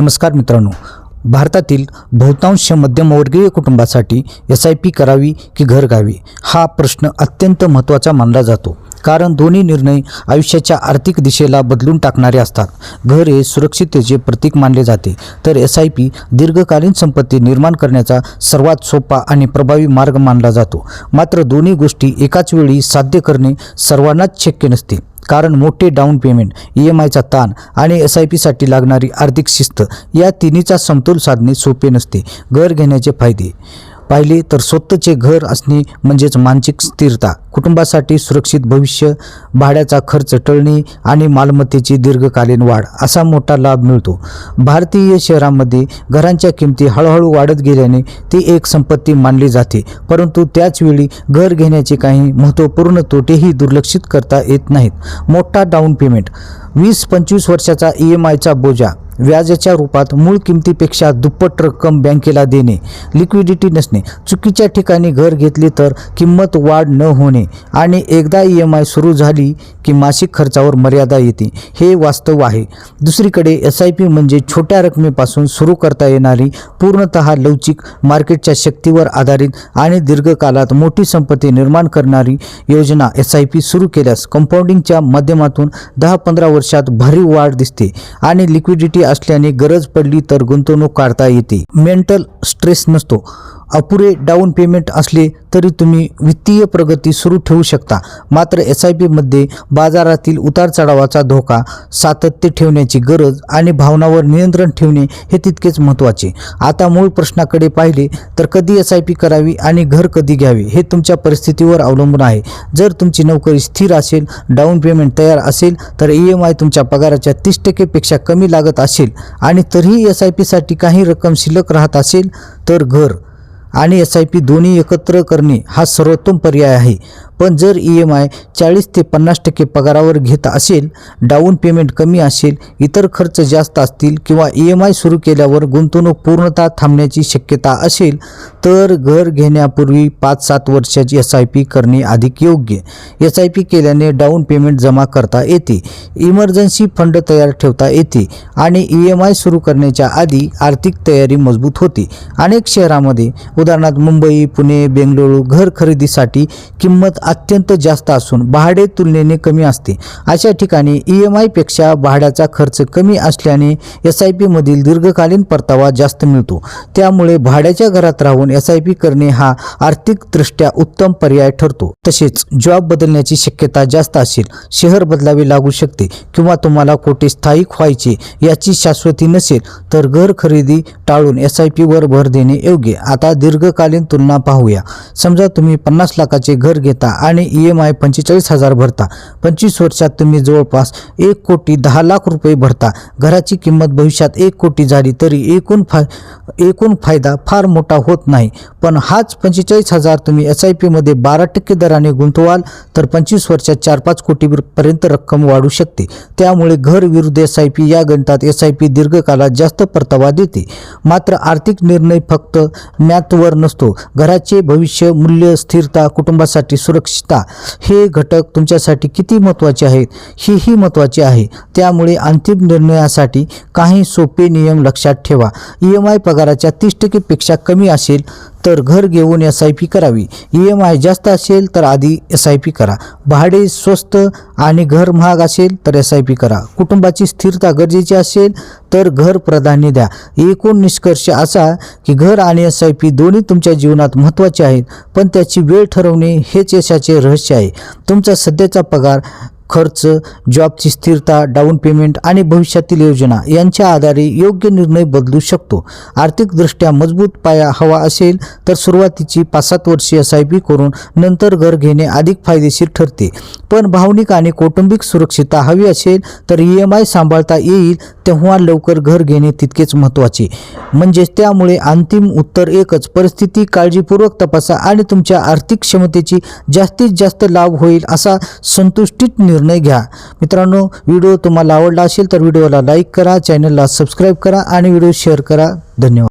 नमस्कार मित्रांनो भारतातील बहुतांश मध्यमवर्गीय कुटुंबासाठी एस आय पी करावी की घर घ्यावी हा प्रश्न अत्यंत महत्त्वाचा मानला जातो. कारण दोन्ही निर्णय आयुष्याच्या आर्थिक दिशेला बदलून टाकणारे असतात. घर हे सुरक्षिततेचे प्रतीक मानले जाते. तर एस आय पी दीर्घकालीन संपत्ती निर्माण करण्याचा सर्वात सोपा आणि प्रभावी मार्ग मानला जातो. मात्र दोन्ही गोष्टी एकाच वेळी साध्य करणे सर्वांनाच शक्य नसते. कारण मोठे डाऊन पेमेंट ई एम आयचा ताण आणि एस आय पीसाठी लागणारी आर्थिक शिस्त या तिन्हीचा समतोल साधणे सोपे नसते. घर घेण्याचे फायदे. पाहिले तर स्वतःचे घर असणे म्हणजेच मानसिक स्थिरता कुटुंबासाठी सुरक्षित भविष्य भाड्याचा खर्च टळणे आणि मालमत्तेची दीर्घकालीन वाढ असा मोठा लाभ मिळतो. भारतीय शहरांमध्ये घरांच्या किमती हळूहळू वाढत गेल्याने ती एक संपत्ती मानली जाते परंतु त्याचवेळी घर घेण्याचे काही महत्त्वपूर्ण तोटेही दुर्लक्षित करता येत नाहीत. मोठा डाऊन पेमेंट वीस पंचवीस वर्षाचा ई एम आयचा बोजा व्याजाच्या रूपात मूळ किमतीपेक्षा दुप्पट रक्कम बँकेला देणे लिक्विडिटी नसणे चुकीच्या ठिकाणी घर घेतले तर किंमत वाढ न होणे आणि एकदा ई एम आय सुरू झाली की मासिक खर्चावर मर्यादा येते हे वास्तव आहे. दुसरीकडे एस आय पी म्हणजे छोट्या रकमेपासून सुरू करता येणारी पूर्णत लवचिक मार्केटच्या शक्तीवर आधारित आणि दीर्घकालात मोठी संपत्ती निर्माण करणारी योजना एस आय पी सुरू केल्यास कंपाऊंडिंगच्या माध्यमातून दहा पंधरा वर्षात भरीव वाढ दिसते आणि लिक्विडिटी असल्याने गरज पडली तर गुंतवणूक काढता येते. मेंटल स्ट्रेस नसतो. अपुरे डाऊन पेमेंट असले तरी तुम्ही वित्तीय प्रगती सुरू ठेवू शकता. मात्र एस आय पीमध्ये बाजारातील उतार चढावाचा धोका सातत्य ठेवण्याची गरज आणि भावनावर नियंत्रण ठेवणे हे तितकेच महत्त्वाचे. आता मूळ प्रश्नाकडे पाहिले तर कधी एस आय पी करावी आणि घर कधी घ्यावे हे तुमच्या परिस्थितीवर अवलंबून आहे. जर तुमची नोकरी स्थिर असेल डाऊन पेमेंट तयार असेल तर ई एम आय तुमच्या पगाराच्या तीस टक्केपेक्षा कमी लागत असेल आणि तरीही एस आय पीसाठी काही रक्कम शिल्लक राहत असेल तर घर. आणि एस आय पी दोन्ही एकत्र करणे हा सर्वोत्तम पर्याय आहे. पण जर ई एम आय चाळीस ते पन्नास टक्के पगारावर घेत असेल डाऊन पेमेंट कमी असेल इतर खर्च जास्त असतील किंवा ई एम आय सुरू केल्यावर गुंतवणूक पूर्णतः थांबण्याची शक्यता असेल तर घर घेण्यापूर्वी पाच सात वर्षाची एस आय पी करणे अधिक योग्य. एस आय पी केल्याने डाऊन पेमेंट जमा करता येते इमर्जन्सी फंड तयार ठेवता येते आणि ई एम आय सुरू करण्याच्या आधी आर्थिक तयारी मजबूत होते. अनेक शहरामध्ये उदाहरणार्थ मुंबई पुणे बेंगळुरू घर खरेदीसाठी किंमत अत्यंत जास्त असून भाडे तुलनेने कमी असते. अशा ठिकाणी ई एम आयपेक्षा भाड्याचा खर्च कमी असल्याने एस आय पीमधील दीर्घकालीन परतावा जास्त मिळतो. त्यामुळे भाड्याच्या घरात राहून एस आय पी करणे हा आर्थिकदृष्ट्या उत्तम पर्याय ठरतो. तसेच जॉब बदलण्याची शक्यता जास्त असेल शहर बदलावे लागू शकते किंवा तुम्हाला कोठे स्थायिक व्हायचे याची शाश्वती नसेल तर घर खरेदी टाळून एस आय पीवर भर देणे योग्य. आता दीर्घकालीन तुलना पाहूया. समजा तुम्ही पन्नास लाखाचे घर घेता आणि ई एम आय पंचेचाळीस हजार भरता. पंचवीस वर्षात तुम्ही जवळपास एक कोटी दहा लाख रुपये भरता. घराची किंमत भविष्यात एक कोटी झाली तरी एकूण फाय एकूण फायदा फार मोठा होत नाही. पण हाच पंचेचाळीस हजार तुम्ही एस आय पीमध्ये बारा टक्के दराने गुंतवाल तर पंचवीस वर्षात चार पाच कोटीपर्यंत रक्कम वाढू शकते. त्यामुळे घर विरुद्ध एस आय पी या गणितात एस आय पी दीर्घकालात जास्त परतावा देते. मात्र आर्थिक निर्णय फक्त मॅथवर नसतो. घराचे भविष्य मूल्य स्थिरता कुटुंबासाठी सुरक्षा सुरक्षितता. हे घटक तुमच्यासाठी किती महत्त्वाचे आहेत? हेही महत्त्वाचे आहे. त्यामुळे अंतिम निर्णयासाठी काही सोपे नियम लक्षात ठेवा. ई एम आय पगाराच्या तीस टक्केपेक्षा कमी असेल तर घर घेऊन एस आय पी करावी. ई एम आय जास्त असेल तर आधी एस आय पी करा. भाडे स्वस्त आणि घर महाग असेल तर एस आय पी करा. कुटुंबाची स्थिरता गरजेची असेल तर घर प्राधान्य द्या. एकूण निष्कर्ष असा की घर आणि एस आय पी दोन्ही तुमच्या जीवनात महत्त्वाचे आहेत पण त्याची वेळ ठरवणे हेच यशाचे रहस्य आहे. तुमचा सध्याचा पगार खर्च जॉबची स्थिरता डाऊन पेमेंट आणि भविष्यातील योजना यांच्या आधारे योग्य निर्णय बदलू शकतो. आर्थिकदृष्ट्या मजबूत पाया हवा असेल तर सुरुवातीची पाच सात वर्षे एस आय पी करून नंतर घर घेणे अधिक फायदेशीर ठरते. पण भावनिक आणि कौटुंबिक सुरक्षितता हवी असेल तर ई एम आय सांभाळता येईल तेव्हा लवकर घर घेणे तितकेच महत्त्वाचे. म्हणजेच त्यामुळे अंतिम उत्तर एकच परिस्थिती काळजीपूर्वक तपासा आणि तुमच्या आर्थिक क्षमतेची जास्तीत जास्त लाभ होईल असा संतुष्टीत निर्णय निर्णय घ्या. मित्रांनो व्हिडिओ तुम्हाला आवडला असेल तर व्हिडिओला लाईक करा चॅनलला सबस्क्राईब करा आणि व्हिडिओ शेअर करा. धन्यवाद.